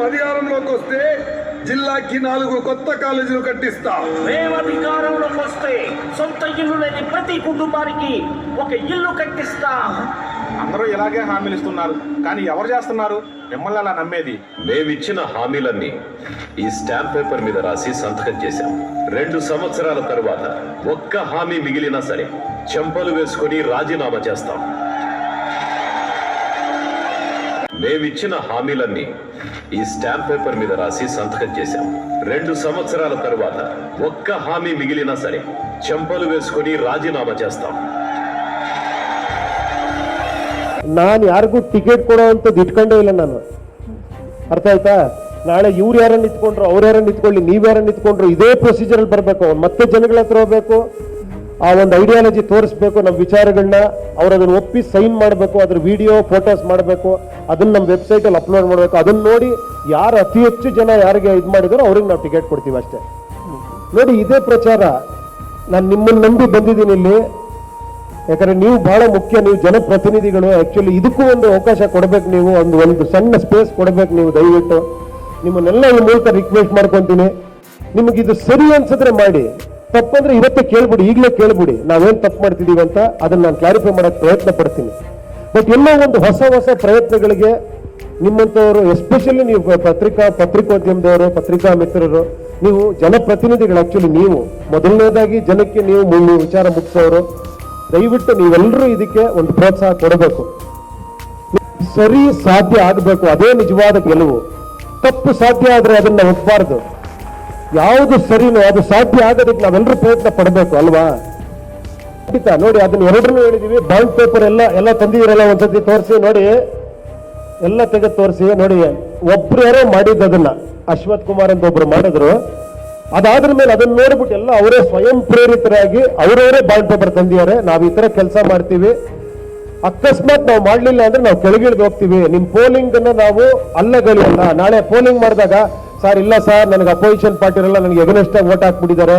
మేము అధికారంలోకి వస్తే జిల్లాకి నాలుగు కొత్త కాలేజీలు కట్టిస్తా. మేము అధికారంలోకి వస్తే సొంత ఇల్లు లేని ప్రతి కుటుంబానికి ఒక ఇల్లు కట్టిస్తాం. అందరూ ఇలాగే హామీలు ఇస్తున్నారు. కానీ ఎవరు చేస్తున్నారు? మిమ్మల్ని అలా నమ్మేది. మేమిచ్చిన హామీలన్నీ ఈ స్టాంప్ పేపర్ మీద రాసి సంతకం చేశాం. రెండు సంవత్సరాల తరువాత ఒక్క హామీ మిగిలినా సరే చెంపలు వేసుకొని రాజీనామా చేస్తాం. మేమిచ్చిన హామీలన్నీ ఈ స్టాంప్ పేపర్ మీద రాసి సంతకం చేశాం రెండు సంవత్సరాల తరువాత ఒక్క హామీ మిగిలినా సరే చెంపలు వేసుకొని రాజీనామా చేస్తాం ನಾನು ಯಾರಿಗೂ ಟಿಕೆಟ್ ಕೊಡೋವಂಥದ್ದು ಇಟ್ಕೊಂಡೇ ಇಲ್ಲ ನಾನು ಅರ್ಥ ಆಯ್ತಾ ನಾಳೆ ಇವ್ರು ಯಾರನ್ನ ನಿಂತ್ಕೊಂಡ್ರು ಅವ್ರು ಯಾರನ್ನ ನಿಂತ್ಕೊಳ್ಳಿ ನೀವು ಯಾರನ್ನ ನಿಂತ್ಕೊಂಡ್ರು ಇದೇ ಪ್ರೊಸೀಜರಲ್ಲಿ ಬರಬೇಕು ಅವ್ನು ಮತ್ತೆ ಜನಗಳ ಹತ್ರ ಹೋಗ್ಬೇಕು ಆ ಒಂದು ಐಡಿಯಾಲಜಿ ತೋರಿಸ್ಬೇಕು, ನಮ್ಮ ವಿಚಾರಗಳನ್ನ ಅವ್ರು ಅದನ್ನು ಒಪ್ಪಿ ಸೈನ್ ಮಾಡಬೇಕು, ಅದ್ರ ವಿಡಿಯೋ, ಫೋಟೋಸ್ ಮಾಡಬೇಕು, ಅದನ್ನು ನಮ್ಮ ವೆಬ್ಸೈಟಲ್ಲಿ ಅಪ್ಲೋಡ್ ಮಾಡಬೇಕು, ಅದನ್ನು ನೋಡಿ ಯಾರು ಅತಿ ಹೆಚ್ಚು ಜನ ಯಾರಿಗೆ ಇದು ಮಾಡಿದಾರೋ ಅವ್ರಿಗೆ ನಾವು ಟಿಕೆಟ್ ಕೊಡ್ತೀವಿ ಅಷ್ಟೇ. ನೋಡಿ, ಇದೇ ಪ್ರಚಾರ ನಾನು ನಿಮ್ಮನ್ನು ನಂಬಿ ಬಂದಿದ್ದೀನಿ ಇಲ್ಲಿ. ಯಾಕಂದ್ರೆ ನೀವು ಬಹಳ ಮುಖ್ಯ, ನೀವು ಜನಪ್ರತಿನಿಧಿಗಳು ಆ್ಯಕ್ಚುಲಿ ಇದಕ್ಕೂ ಒಂದು ಅವಕಾಶ ಕೊಡಬೇಕು ನೀವು, ಒಂದು ಒಂದು ಸಣ್ಣ ಸ್ಪೇಸ್ ಕೊಡಬೇಕು ನೀವು ದಯವಿಟ್ಟು. ನಿಮ್ಮನ್ನೆಲ್ಲ ಈ ಮೂಲಕ ರಿಕ್ವೆಸ್ಟ್ ಮಾಡ್ಕೊತೀನಿ. ನಿಮಗಿದು ಸರಿ ಅನ್ಸಿದ್ರೆ ಮಾಡಿ. ತಪ್ಪಂದ್ರೆ ಇವತ್ತೇ ಕೇಳ್ಬಿಡಿ, ಈಗಲೇ ಕೇಳ್ಬಿಡಿ. ನಾವೇನ್ ತಪ್ಪು ಮಾಡ್ತಿದ್ದೀವಿ ಅಂತ ಅದನ್ನ ನಾನು ಕ್ಲಾರಿಫೈ ಮಾಡಕ್ ಪ್ರಯತ್ನ ಪಡ್ತೀನಿ. ಬಟ್ ಎಲ್ಲೋ ಒಂದು ಹೊಸ ಹೊಸ ಪ್ರಯತ್ನಗಳಿಗೆ ನಿಮ್ಮಂಥವರು ಎಸ್ಪೆಷಲಿ ನೀವು ಪತ್ರಿಕಾ, ಪತ್ರಿಕೋದ್ಯಮದವರು, ಪತ್ರಿಕಾ ಮಿತ್ರರು, ನೀವು ಜನಪ್ರತಿನಿಧಿಗಳು ಆಕ್ಚುಲಿ ನೀವು. ಮೊದಲನೇದಾಗಿ ಜನಕ್ಕೆ ನೀವು ಮುಳ್ಳು ವಿಚಾರ ಮುಗಿಸೋರು. ದಯವಿಟ್ಟು ನೀವೆಲ್ಲರೂ ಇದಕ್ಕೆ ಒಂದು ಪ್ರೋತ್ಸಾಹ ಕೊಡಬೇಕು. ಸರಿ ಸಾಧ್ಯ ಆಗಬೇಕು, ಅದೇ ನಿಜವಾದ ಗೆಲುವು. ತಪ್ಪು ಸಾಧ್ಯ ಆದರೆ ಅದನ್ನು ಒಪ್ಪಬಾರ್ದು ಯಾವುದು ಸರಿನೋ ಅದು ಸಾಧ್ಯ ಆಗೋದಕ್ಕೆ ನಾವೆಲ್ಲರೂ ಪ್ರಯತ್ನ ಪಡಬೇಕು, ಅಲ್ವಾ? ಖಂಡಿತ. ನೋಡಿ, ಅದನ್ನ ಎರಡನ್ನೂ ಹೇಳಿದೀವಿ. ಬಾಂಡ್ ಪೇಪರ್ ಎಲ್ಲ ಎಲ್ಲ ತಂದಿದ್ದೀರಲ್ಲ ಒಂದ್ಸತಿ ತೋರಿಸಿ, ನೋಡಿ. ಎಲ್ಲ ತೆಗೆದು ತೋರಿಸಿ, ನೋಡಿ. ಒಬ್ರು ಯಾರೋ ಮಾಡಿದ್ದು ಅದನ್ನ ಅಶ್ವಥ್ ಕುಮಾರ್ ಅಂತ ಒಬ್ರು ಮಾಡಿದ್ರು. ಅದಾದ್ರ ಮೇಲೆ ಅದನ್ನ ನೋಡ್ಬಿಟ್ಟು ಎಲ್ಲ ಅವರೇ ಸ್ವಯಂ ಪ್ರೇರಿತರಾಗಿ ಅವರವರೇ ಬಾಂಡ್ ಪೇಪರ್ ತಂದಿದ್ದಾರೆ. ನಾವು ಈ ತರ ಕೆಲಸ ಮಾಡ್ತೀವಿ. ಅಕಸ್ಮಾತ್ ನಾವು ಮಾಡ್ಲಿಲ್ಲ ಅಂದ್ರೆ ನಾವು ಕೆಳಗಿಳಿದು ಹೋಗ್ತೀವಿ. ನಿಮ್ ಪೋಲಿಂಗ್ ಅನ್ನ ನಾವು ಅಲ್ಲಗಳಿಯಲ್ಲ. ನಾಳೆ ಪೋಲಿಂಗ್ ಮಾಡಿದಾಗ ಸರ್ ಇಲ್ಲ ಸರ್ ನನಗೆ ಅಪೋಸಿಷನ್ ಪಾರ್ಟಿರೆಲ್ಲ ನನಗೆ ಎಗನೆಸ್ಟ್ ವೋಟ್ ಹಾಕ್ಬಿಟ್ಟಿದ್ದಾರೆ.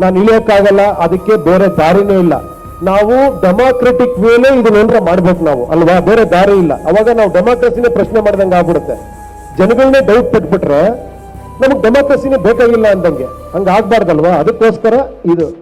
ನಾನು ಇಳಿಯೋಕ್ಕಾಗಲ್ಲ, ಅದಕ್ಕೆ ಬೇರೆ ದಾರಿನೂ ಇಲ್ಲ. ನಾವು ಡೆಮಾಕ್ರೆಟಿಕ್ ಇದು ಇದನ್ನೇನ್ರ ಮಾಡ್ಬೇಕು ನಾವು, ಅಲ್ವಾ? ಬೇರೆ ದಾರಿ ಇಲ್ಲ. ಅವಾಗ ನಾವು ಡೆಮಾಕ್ರಸಿನೇ ಪ್ರಶ್ನೆ ಮಾಡ್ದಂಗೆ ಆಗ್ಬಿಡುತ್ತೆ. ಜನಗಳನ್ನೇ ಡೌಟ್ ಪಟ್ಬಿಟ್ರೆ ನಮಗೆ ಡೆಮಾಕ್ರಸಿನೇ ಬೇಕಾಗಿಲ್ಲ ಅಂದಂಗೆ. ಹಂಗೆ ಆಗ್ಬಾರ್ದಲ್ವಾ? ಅದಕ್ಕೋಸ್ಕರ ಇದು.